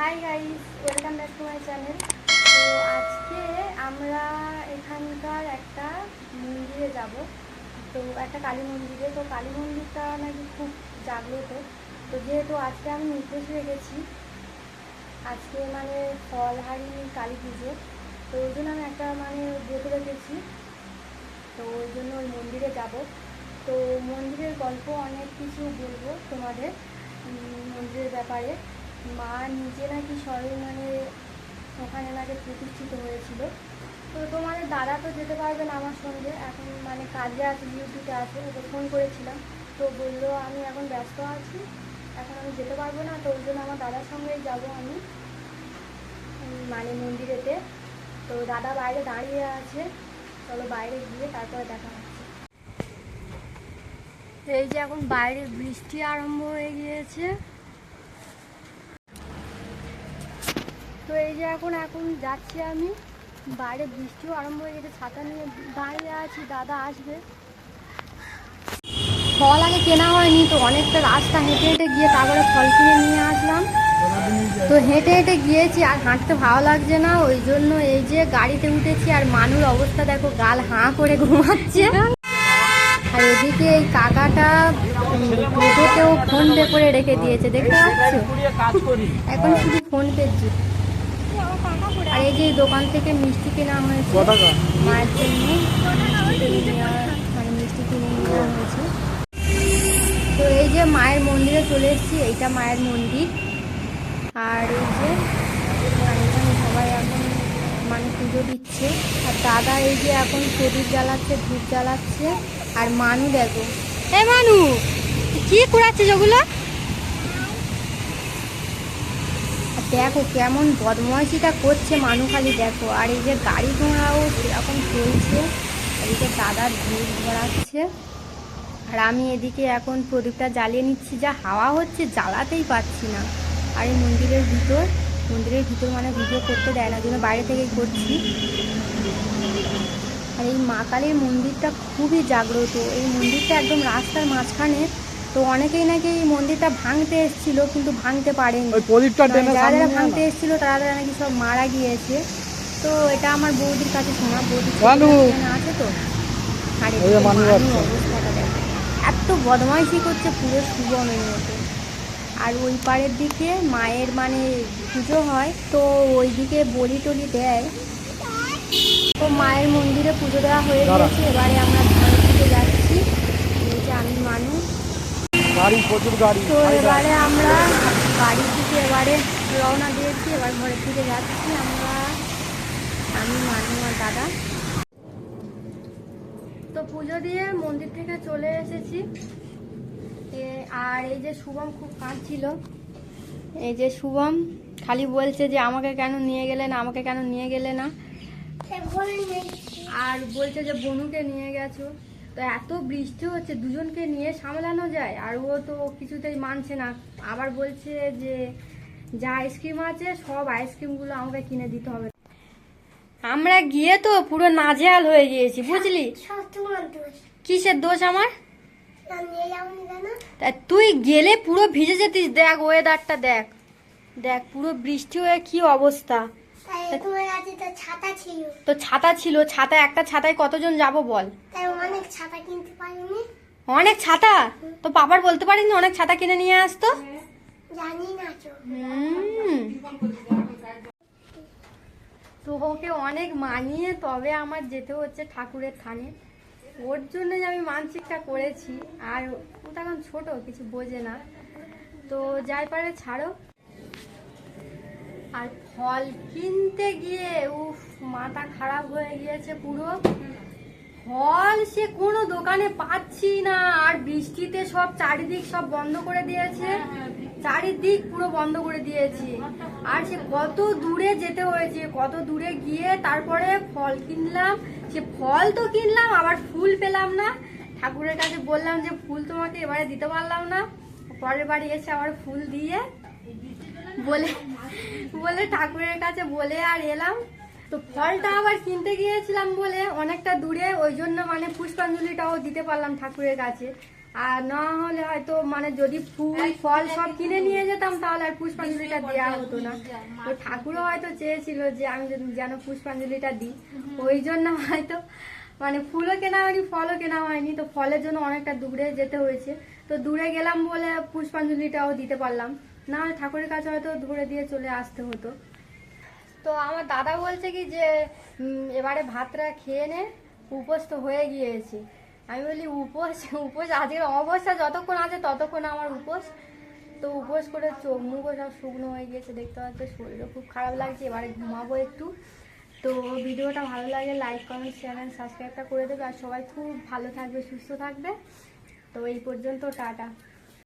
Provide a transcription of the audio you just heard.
Hi guys welcome back to my channel তো আজকে আমরা এখানকার একটা মন্দিরে যাব। তো একটা কালী মন্দিরে। তো কালী মন্দিরটা নাকি খুব জাগ্রত। তো যেহেতু আজকে আমি নির্দেশ রেখেছি, আজকে মানে ফলহারি কালী পুজো। তো ওই জন্য আমি একটা মানে ব্রত রেখেছি। তো ওই জন্য ওই মন্দিরে যাব। তো মন্দিরের গল্প অনেক কিছু বলব তোমাদের মন্দিরের ব্যাপারে। মা নিজে নাকি মানে ওখানে নাকি প্রতিষ্ঠিত হয়েছিল। তো তোমাদের দাদা তো যেতে পারবে না আমার সঙ্গে। এখন মানে কাজে আছে, ডিউটিতে আছে, ওকে ফোন করেছিলাম। তো বলল, আমি এখন ব্যস্ত আছি, এখন আমি যেতে পারব না, তো ওই জন্য আমার দাদার সঙ্গেই যাব আমি মানে মন্দিরেতে। তো দাদা বাইরে দাঁড়িয়ে আছে। চলো বাইরে গিয়ে তারপরে দেখা হচ্ছে। এই যে এখন বাইরে বৃষ্টি আরম্ভ হয়ে গিয়েছে। তো এই যে এখন এখন যাচ্ছি আমি। বাইরে বৃষ্টিও আরম্ভ হয়ে গেছে ছাতা নিয়ে দাঁড়িয়ে আছি দাদা আসবে। ফল আগে কেনা হয়নি তো অনেকটা রাস্তা হেঁটে হেঁটে গিয়ে তারপরে ফল কিনে নিয়ে আসলাম। তো হেঁটে হেঁটে গিয়েছি আর হাঁটতে ভালো লাগছে না ওই জন্য এই যে গাড়িতে উঠেছি আর মানুর অবস্থা দেখো গাল হাঁ করে ঘুমাচ্ছে। আর এদিকে এই কাকাটা টোটোতেও ফোন পে করে রেখে দিয়েছে দেখতে পাচ্ছ? এখন শুধু ফোন পে আর এই যে দোকান থেকে মিষ্টি কেনা হয়েছে মায়ের জন্য। মিষ্টি কিনে মানে মিষ্টি কিনে নেওয়া হয়েছে। তো এই যে মায়ের মন্দিরে চলে এসেছি এইটা মায়ের মন্দির। আর এই যে এখানে সবাই এখন মানে পুজো দিচ্ছে। আর দাদা এই যে এখন প্রদীপ জ্বালাচ্ছে ধূপ জ্বালাচ্ছে। আর মানু দেখো। এ মানু কি করাচ্ছে ওগুলো আর দেখো কেমন বদমাইশিটা করছে মানু খালি, দেখো। আর এই যে গাড়ি ঘোড়াও সেরকম চলছে। এই যে দাদার ধূপ ধরাচ্ছে আর আমি এদিকে এখন প্রদীপটা জ্বালিয়ে নিচ্ছি। যা হাওয়া হচ্ছে, জ্বালাতেই পারছি না। আর এই মন্দিরের ভিতর মন্দিরের ভিতর মানে ভিডিও করতে দেয় না জন্য বাইরে থেকেই করছি। আর এই মা কালীর মন্দিরটা খুবই জাগ্রত। এই মন্দিরটা একদম রাস্তার মাঝখানে তো অনেকেই নাকি এই মন্দিরটা ভাঙতে এসেছিল কিন্তু ভাঙতে পারেনি। যারা যারা ভাঙতে এসেছিল তারা তারা নাকি সব মারা গিয়েছে। তো এটা আমার বৌদির কাছে শোনা। বৌদির। আছে তো? আর। অবস্থাটা দেখো। এত বদমাইশি করছে পুরো সুবনের মতো। আর ওই পাড়ের দিকে মায়ের মানে পুজো হয় তো ওই দিকে বলি টলি দেয়। তো মায়ের মন্দিরে পুজো দেওয়া হয়ে গেছে এবারে আমরা ঘরের দিকে যাচ্ছি। এই যে আমি মানুষ গাড়ি প্রচুর গাড়ি। তো এবারে আমরা বাড়ির দিকে এবারে রওনা দিয়েছি এবার ঘরের দিকে যাচ্ছি আমরা। আমি মানু আর দাদা। তো পুজো দিয়ে মন্দির থেকে চলে এসেছি। এ- আর এই যে শুভম খুব কাঁদছিল। এই যে শুভম খালি বলছে যে আমাকে কেন নিয়ে গেলে না আমাকে কেন নিয়ে গেলে না? আর বলছে যে বনুকে নিয়ে গেছো। তো এত বৃষ্টি হচ্ছে দুজনকে নিয়ে সামলানো যায় আর ও তো কিছুতেই মানছে না। আবার বলছে যে যা আইসক্রিম আছে সব আইসক্রিমগুলো আমাকে কিনে দিতে হবে। আমরা গিয়ে তো পুরো নাজেহাল হয়ে গিয়েছি বুঝলি? কিসের দোষ আমার? তা তুই গেলে পুরো ভিজে যেতিস দেখ ওয়েদারটা দেখ। দেখ পুরো বৃষ্টি হয়ে কি অবস্থা। তো ছাতা ছিল। ছাতা একটা ছাতায় কতজন যাব বল? অনেক ছাতা কিনতে পারিনি। অনেক ছাতা? তো বাবার বলতে পারিনি অনেক ছাতা কিনে নিয়ে আসতো জানি না তো ওকে অনেক মানিয়ে তবে আমার যেতে হচ্ছে ঠাকুরের থানে। ওর জন্য আমি মানসিকটা করেছি আর ও তো এখন ছোট কিছু বোঝে না। তো যাই পারে ছাড়ো। আর ফল কিনতে গিয়ে উফ মাথা খারাপ হয়ে গিয়েছে পুরো। ফল সে কোনো দোকানে পাচ্ছি না আর বৃষ্টিতে সব চারিদিক সব বন্ধ করে দিয়েছে। চারিদিক পুরো বন্ধ করে দিয়েছি। আর সে কত দূরে যেতে হয়েছে কত দূরে গিয়ে তারপরে ফল কিনলাম। সে ফল তো কিনলাম আবার ফুল পেলাম না। ঠাকুরের কাছে বললাম যে ফুল তোমাকে এবারে দিতে পারলাম না। পরের বাড়ি এসে আবার ফুল দিয়ে বলে বলে ঠাকুরের কাছে বলে আর এলাম। তো ফলটা আবার কিনতে গিয়েছিলাম বলে অনেকটা দূরে, ওই জন্য মানে পুষ্পাঞ্জলিটাও দিতে পারলাম ঠাকুরের কাছে। আর না হলে হয়তো মানে যদি ফুল, ফল সব কিনে নিয়ে যেতাম, তাহলে আর পুষ্পাঞ্জলিটা দেওয়া হতো না। তো ঠাকুরও হয়তো চেয়েছিল যে আমি যেন- পুষ্পাঞ্জলিটা দিই। ওই জন্য হয়তো মানে ফুলও কেনা হয়নি, ফলও কেনা হয়নি। তো ফলের জন্য অনেকটা দূরে যেতে হয়েছে। তো দূরে গেলাম বলে পুষ্পাঞ্জলিটাও দিতে পারলাম। না হলে ঠাকুরের কাছে হয়তো ধরে দিয়ে চলে আসতে হতো। তো আমার দাদা বলছে কি যে এবারে ভাতটা খেয়ে নে, উপোস তো হয়ে গিয়েছে। আমি বলি, উপোস? উপোস আজকের অবস্থা যতক্ষণ আছে ততক্ষণ আমার উপোস। তো উপোস করে চোখ মুখও সব শুকনো হয়ে গিয়েছে, দেখতে পাচ্ছ শরীরও খুব খারাপ লাগছে, এবারে ঘুমাবো একটু। তো ভিডিওটা ভালো লাগে লাইক কমেন্ট শেয়ার অ্যান্ড সাবস্ক্রাইবটা করে দেবে। আর সবাই খুব ভালো থাকবে, সুস্থ থাকবে। তো এই পর্যন্ত, টাটা।